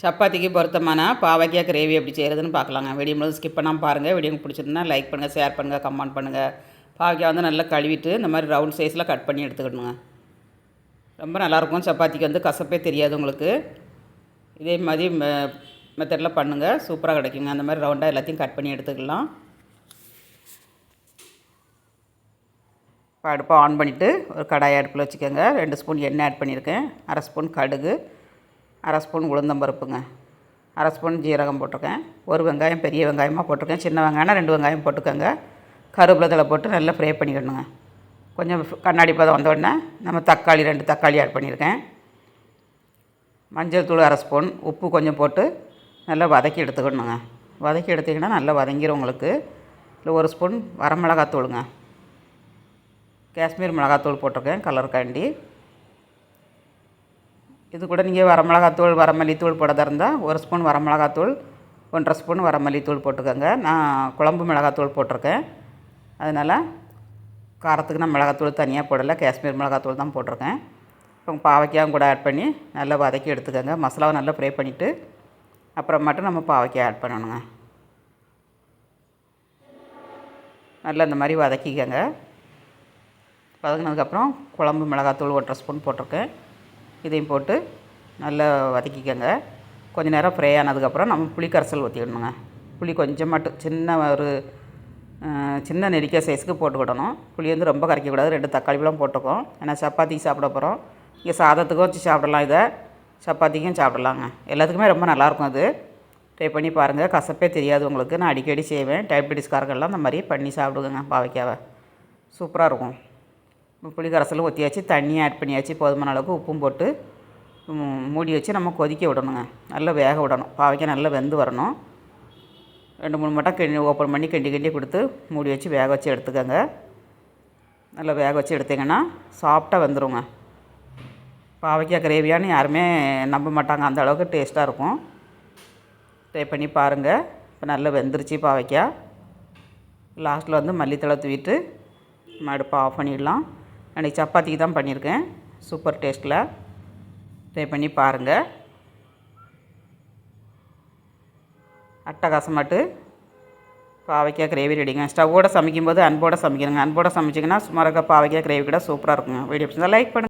சப்பாத்திக்கு பொருத்தமான பாவைக்காய் கிரேவி எப்படி செய்கிறதுன்னு பார்க்கலாங்க. வீடியோ முழுவதும் ஸ்கிப் பண்ணாமல் பாருங்கள் வீடியோ பிடிச்சிருந்தா லைக் பண்ணுங்கள் ஷேர் பண்ணுங்கள் கமெண்ட் பண்ணுங்கள் பாவைக்காய் வந்து நல்லா கழுவிட்டு இந்த மாதிரி ரவுண்ட் சைஸில் கட் பண்ணி எடுத்துக்கணுங்க. ரொம்ப நல்லாயிருக்கும் சப்பாத்திக்கு வந்து கசப்பே தெரியாது உங்களுக்கு. இதே மாதிரி மெத்தடில் பண்ணுங்கள் சூப்பராக கிடைக்குங்க. அந்த மாதிரி ரவுண்டாக எல்லாத்தையும் கட் பண்ணி எடுத்துக்கலாம். இப்போ அடுப்பை ஆன் பண்ணிவிட்டு ஒரு கடாய் அடுப்பில் வச்சுக்கோங்க. ரெண்டு ஸ்பூன் எண்ணெய் ஆட் பண்ணியிருக்கேன். அரை ஸ்பூன் கடுகு. அரை ஸ்பூன் உளுந்தம்பருப்புங்க அரை ஸ்பூன் ஜீரகம் போட்டிருக்கேன். ஒரு வெங்காயம் பெரிய வெங்காயமாக போட்டிருக்கேன். சின்ன வெங்காயம்னா ரெண்டு வெங்காயம் போட்டுக்கோங்க. கருவேப்பிலை போட்டு நல்லா ஃப்ரை பண்ணிக்கணுங்க கொஞ்சம் கண்ணாடி பதம் வந்த உடனே நம்ம தக்காளி ரெண்டு தக்காளி ஆட் பண்ணியிருக்கேன். மஞ்சள் தூள் அரை ஸ்பூன் உப்பு கொஞ்சம் போட்டு நல்லா வதக்கி எடுத்துக்கணுங்க. வதக்கி எடுத்திங்கன்னா நல்லா வதங்கிடும் உங்களுக்கு. இல்லை ஒரு ஸ்பூன் வரமிளகாத்தூளுங்க காஷ்மீர் மிளகாத்தூள் போட்டிருக்கேன் கலருக்காண்டி இது கூட நீங்கள் வரமிளகாத்தூள் வரமல்லித்தூள் போட இருந்தால் ஒரு ஸ்பூன் வரமிளகாத்தூள் ஒன்றரை ஸ்பூன் வரமல்லித்தூள் போட்டுக்கோங்க. நான் குழம்பு மிளகாத்தூள் போட்டிருக்கேன். அதனால் காரத்துக்கு நான் மிளகாத்தூள் தனியாக போடலை காஷ்மீர் மிளகாத்தூள் தான் போட்டிருக்கேன். இப்போ பாவைக்காயும் கூட ஆட் பண்ணி நல்லா வதக்கி எடுத்துக்கோங்க. மசாலாவை நல்லா ஃப்ரை பண்ணிவிட்டு அப்புறம் மட்டும் நம்ம பாவைக்காய் ஆட் பண்ணணுங்க. நல்லா இந்த மாதிரி வதக்கிக்கோங்க. வதங்கினதுக்கப்புறம் குழம்பு மிளகாத்தூள் ஒன்றரை ஸ்பூன் போட்டிருக்கேன். இதையும் போட்டு நல்லா வதக்கிக்கோங்க. கொஞ்ச நேரம் ஃப்ரை ஆனதுக்கப்புறம் நம்ம புளி கரைசல் ஊற்றிடணுங்க புளி கொஞ்சம் மட்டும் சின்ன ஒரு சின்ன நெல்லிக்காய் சைஸுக்கு போட்டுக்கிடணும் புளி வந்து ரொம்ப கரைக்கக்கூடாது. ரெண்டு தக்காளிப்பழம் போட்டுக்கோம். ஏன்னா சப்பாத்திக்கு சாப்பிட போகிறோம் இங்கே சாதத்துக்கும் வச்சு சாப்பிடலாம் இதை. சப்பாத்திக்கும் சாப்பிடலாங்க. எல்லாத்துக்குமே ரொம்ப நல்லாயிருக்கும் அது. ட்ரை பண்ணி பாருங்கள் கசப்பே தெரியாது உங்களுக்கு. நான் அடிக்கடி செய்வேன். டயபெட்டிஸ்காரர்கள்லாம் இந்த மாதிரி பண்ணி சாப்பிடுங்க பாவைக்காவை. சூப்பராக இருக்கும். புளி ஊற்றியாச்சு தண்ணியும் ஆட் பண்ணியாச்சு போதுமான அளவுக்கு உப்பும் போட்டு மூடி வச்சு நம்ம கொதிக்க விடணுங்க. நல்லா வேக விடணும். பாவைக்காய் நல்லா வெந்து வரணும். ரெண்டு மூணு மட்டம் கிண்டி ஓப்பன் பண்ணி கிண்டி கிண்டி கொடுத்து மூடி வச்சு வேக வச்சு எடுத்துக்கோங்க. நல்லா வேக வச்சு எடுத்திங்கன்னா சாஃப்டாக வெந்துருங்க. பாவைக்காய் கிரேவியான்னு யாருமே நம்ப மாட்டாங்க. அந்த அளவுக்கு டேஸ்ட்டாக இருக்கும். ட்ரை பண்ணி பாருங்கள் இப்போ நல்லா வெந்துருச்சு பாவைக்காய் லாஸ்ட்டில் வந்து மல்லித்தலை தூவிட்டு நம்ம அடுப்பை ஆஃப் பண்ணிடலாம். அன்றைக்கி சப்பாத்திக்கு தான் பண்ணியிருக்கேன். சூப்பர் டேஸ்ட்டில் ட்ரை பண்ணி பாருங்கள் அட்டகாசமாட்டு பாவைக்காய் கிரேவி ரெடிங்க ஸ்டவ்வோட சமைக்கும்போது அன்போடு சமைக்கிறேங்க. அன்போடு சமைச்சிங்கன்னா சுமாராக பாவைக்காய் கிரேவி கூட சூப்பராக இருக்குங்க. வீடியோ லைக் பண்ணுங்கள்